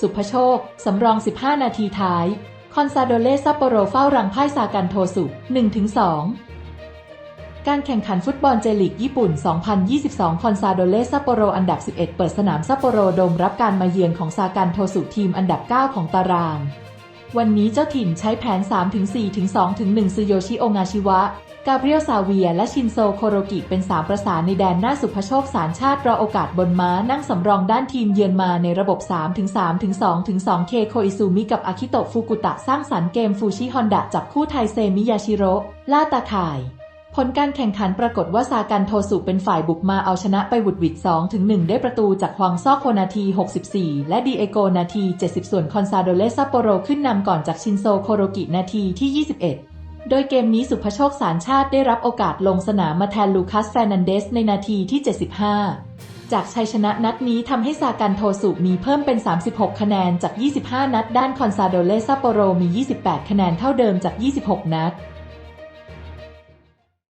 สุภโชค สำรอง 15 นาทีท้าย คอนซาโดเลซัปโปโรเฝ้ารังพ่ายซากันโทสุ 1-2 การแข่งขันฟุตบอลเจลิกญี่ปุ่น 2022 คอนซาโดเลซัปโปโรอันดับ 11 เปิดสนามซัปโปโรโดมรับการมาเยือนของซากันโทสุทีมอันดับ 9 ของตาราง วันนี้เจ้าถิ่นใช้แผน 3-4-2-1ซึโยชิโองาชิวะ กาเบรียลซาเวีย และชินโซโคโรกิเป็น3ประสานในแดนหน้าสุภโชคสารชาติรอโอกาสบนม้านั่งสำรองด้านทีมเยือนมาในระบบ 3-3-2-2เคโคอิซูมิกับอากิโตะฟูกุตะสร้างสรรค์เกมฟูชิฮอนดะจับคู่ไทเซมิยาชิโร่ล่าตาข่าย ผลการแข่งขันปรากฏว่าซากันโทสุเป็นฝ่ายบุกมาเอาชนะไปบุดวิด2ถึง1ได้ประตูจากฮวางซอกโคนาที 64 และดีเอโกนาที 70 ส่วนคอนซาโดเลซัปโปโรขึ้นนำก่อนจากชินโซโคโรกินาทีที่ 21 โดยเกมนี้สุภโชคสารชาติได้รับโอกาสลงสนามมาแทนลูคัสแฟนันเดสในนาทีที่ 75 จากชัยชนะนัดนี้ทำให้ซากันโทสุมีเพิ่มเป็น 36 คะแนนจาก 25 นัด ด้านคอนซาโดเลซัปโปโรมี 28 คะแนนเท่าเดิมจาก 26 นัด